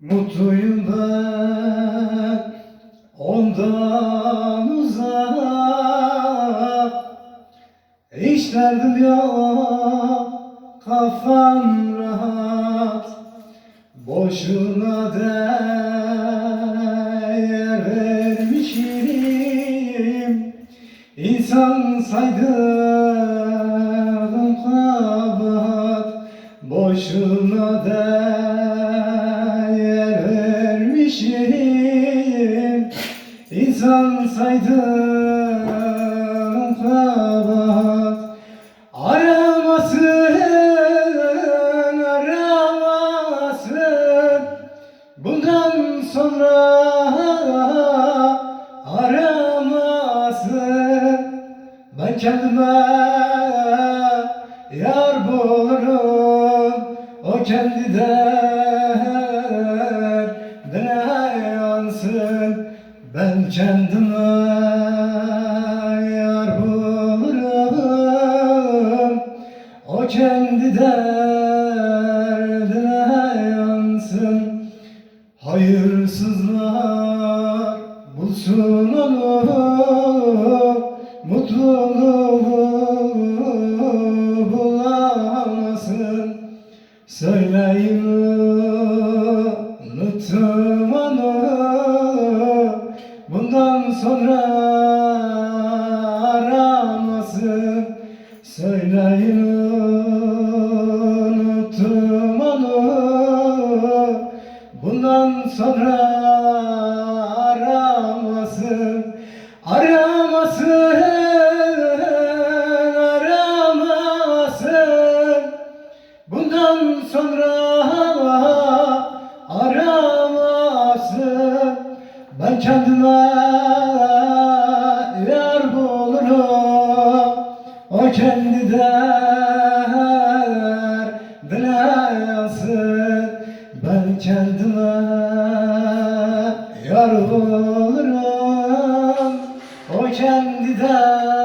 Mutluyum ben ondan uzak. Hiç derdim yok kafam rahat. Boşuna değer vermişim. İnsan saydım kabahat. Boşuna değer vermişim İnsan saydım kabahat Aramasın, aramasın. Bundan sonra aramasın. Ben kendime yar bulurum. O kendi kendime yar bulurum. O kendi derdine yansın. Hayırsızlar bulsun onu Mutluluğu bulamasın. Söyleyin unuttum onu sonra aramasın. Söyleyin unuttum onu. Bundan sonra aramasın. Aramasın Aramasın. Bundan sonra Ben kendime yar bulurum O kendi derdine yansın Ben kendime yar bulurum O kendi derdine